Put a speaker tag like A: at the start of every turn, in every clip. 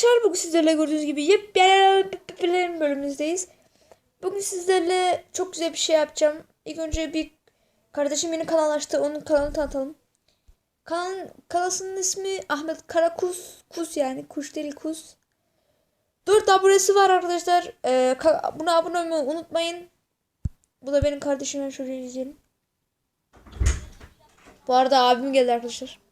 A: arkadaşlar bugün sizlerle gördüğünüz gibi yepyeni bölümümüzdeyiz. Bugün sizlerle çok güzel bir şey yapacağım. İlk önce bir kardeşim yeni kanal açtı. Onun kanalını tanıtalım. Kanal, kanalının ismi Ahmet Karakus. Kus yani. Kuş değil kus. 4 abonesi var arkadaşlar. Ee, buna abone olmayı unutmayın. Bu da benim kardeşim. Ben şöyle izleyelim. Bu arada abim geldi arkadaşlar.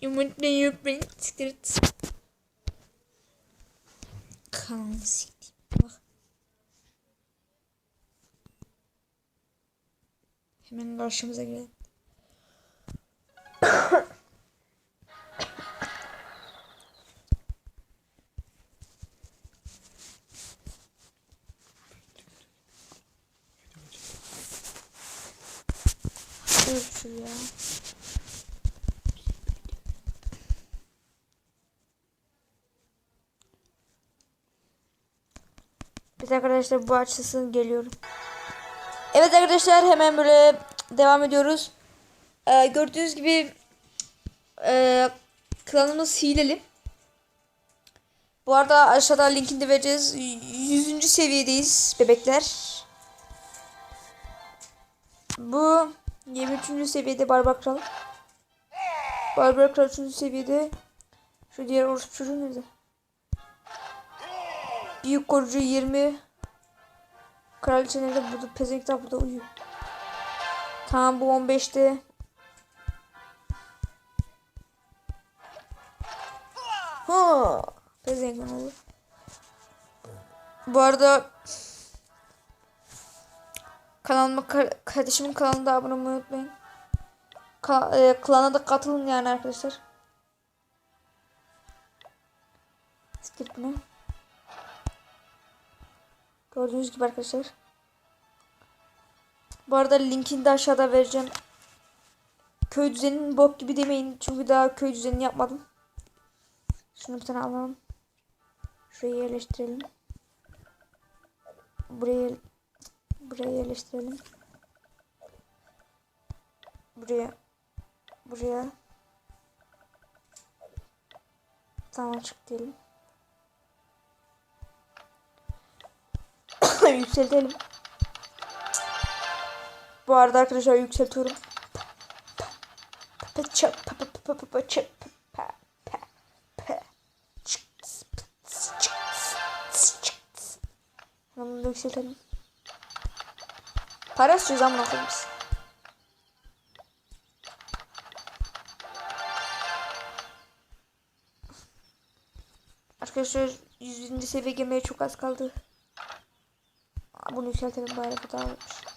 A: Yumurtlayı yuplayın. Siktir et. Kanalını siktim. Bak. Hemen karşımıza gelelim. Dur ya. Evet arkadaşlar bu açısın geliyorum. Evet arkadaşlar hemen böyle devam ediyoruz. Ee, gördüğünüz gibi e, klanımız hileli. Bu arada aşağıda linkini de vereceğiz. 100. seviyedeyiz bebekler. Bu 23. seviyede Barbar Kral. Barbar Kral 3. seviyede. Şu diğer orospu çocuğu nerede? Büyük korucu 20. Kraliçe nerede? Burada pezenkler burada uyuyor. Tamam bu 15'te. Ha, pezenkler olur. Bu arada kanalıma kar- kardeşimin kanalında abone olmayı unutmayın. Ka e, klana da katılın yani arkadaşlar. Siktir bunu. Gördüğünüz gibi arkadaşlar. Bu arada linkini de aşağıda vereceğim. Köy düzeninin bok gibi demeyin. Çünkü daha köy düzenini yapmadım. Şunu bir tane alalım. Şuraya yerleştirelim. Buraya buraya yerleştirelim. Buraya buraya tamam çık diyelim. Yükseltelim. Bu arada arkadaşlar yükseltiyorum. Bunu da yükseltelim. Para istiyoruz koyayım biz. Arkadaşlar 100. seviye gelmeye çok az kaldı. Bunu yükseltelim bari bu daha olmuş.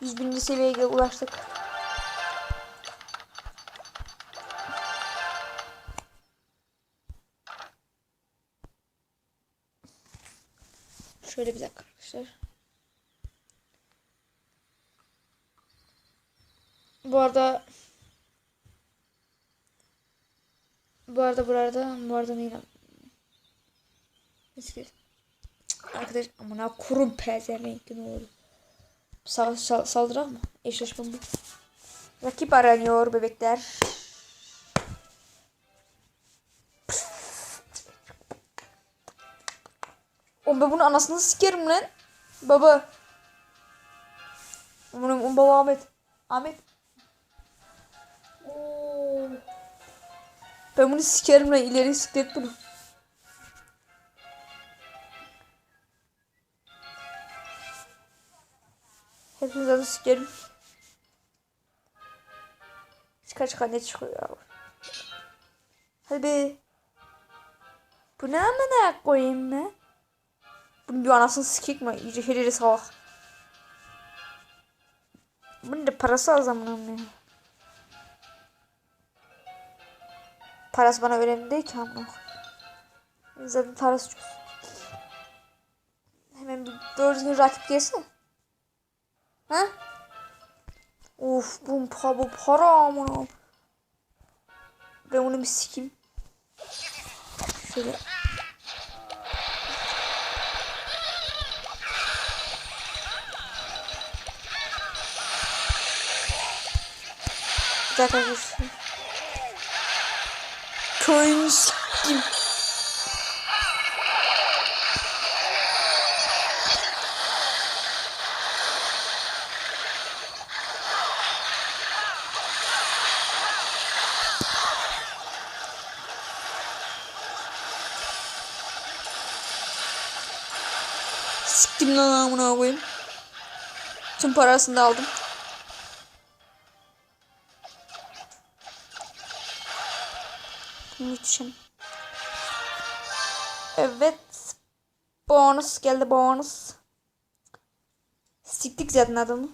A: 100 bininci seviyeye ulaştık. Şöyle bir dakika arkadaşlar. Bu arada bu arada burada bu arada neyle Eski. Arkadaş amına kurum pezevenk ne olur. Sal, sal, saldırak mı? Eşleşme bu. Rakip aranıyor bebekler. O ben bunu anasını sikerim lan. Baba. Bunun baba Ahmet. Ahmet. Oo. Ben bunu sikerim lan ileri siklet bunu. Hepiniz adı sikerim. Çıkar çıkar ne çıkıyor ya. Hadi be. Bu ne amına koyayım mı? Bunun bir anasını sikik mi? İyice heliri salak. Bunun da parası az amına ya. Parası bana önemli değil ki amına. Zaten parası çok. Hemen bir doğru düzgün rakip gelsene. Ha? Of bu para bu para ama. Ben onu bir sikeyim. Şöyle. Zaten vursun. Köyünü sikeyim. Siktim lan amına koyayım. Tüm parasını da aldım. Niçin? Evet. Bonus geldi bonus. Siktik zaten adamı.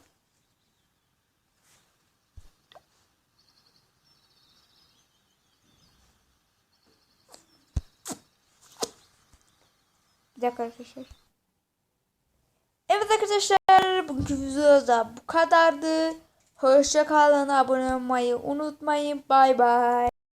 A: Bir dakika arkadaşlar. Arkadaşlar bugünkü videoda bu kadardı. Hoşça kalın abone olmayı unutmayın. Bay bay.